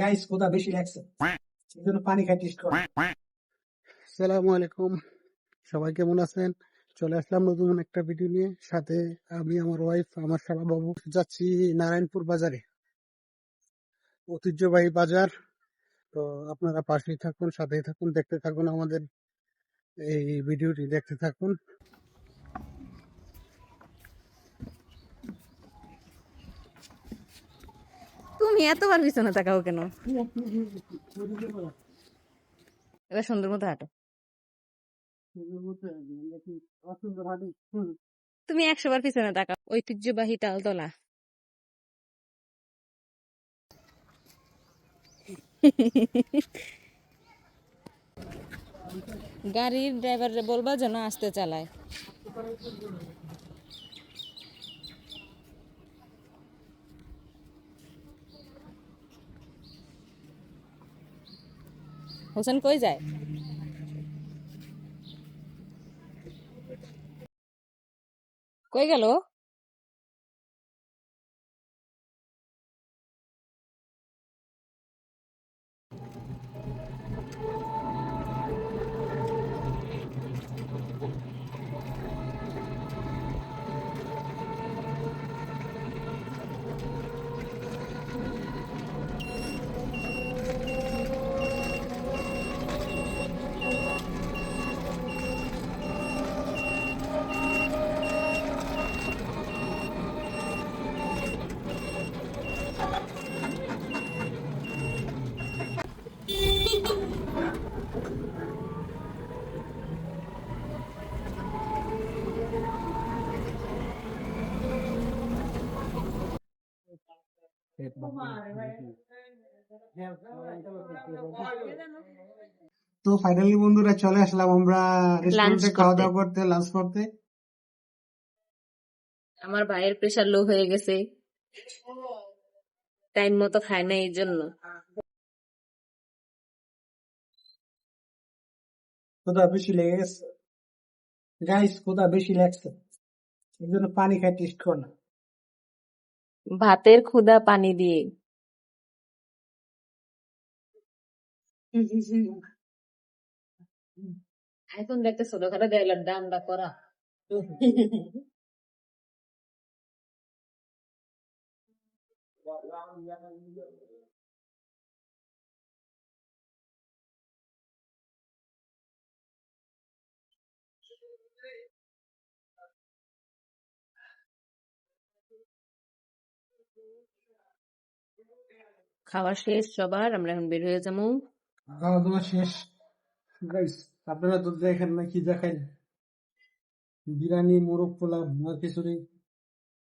Guys কোথা বেশি লাগছে জন্য পানি খাই সালামু আলাইকুম। সবাই কেমন আছেন? চলে আসলাম নতুন একটা ভিডিও নিয়ে। সাথে আমি, আমার ওয়াইফ আমার শালা বাবু। যাচ্ছি নারায়ণপুর বাজারে। ঐতিহ্যবাহী বাজার। তো আপনারা পাশেই থাকুন, সাথেই থাকুন, দেখতে থাকুন আমাদের এই ভিডিওটি দেখতে থাকুন। তুমি এতবার পিছনে তাকাও কেন? এবার সুন্দর মতো হাঁটো। তুমি একশো বার পিছনে তাকাও। ঐতিহ্যবাহী তালতলা। গাড়ির ড্রাইভারে বলবা যেন আসতে চালায়। হোসেন কই যায়? কই গেল? তো ফাইনালি বন্ধুরা চলে আসলাম আমরা রেস্টুরেন্টে খাওয়া দাওয়া করতে লাঞ্চ করতে। আমার ভাইয়ের প্রেশার লো হয়ে গেছে। টাইম মতো খায় না এই জন্য। কোথা বেশি লেগে গেছে। গাইস কোথা বেশি লাগছে। এই জন্য পানি খাই টেস্ট কর না। ভাতের ক্ষুদা পানি দিয়ে। এখন দেখতে ছোটখাটো দেখলাম দামটা করা। খাওয়া শেষ, সবার আমরা এখন বের হয়ে যাব। খাওয়া দাওয়া শেষ। গাইস আপনারা তো দেখেন না কি দেখাই। বিরিয়ানি, মোরগ পোলা আর খিচুড়ি।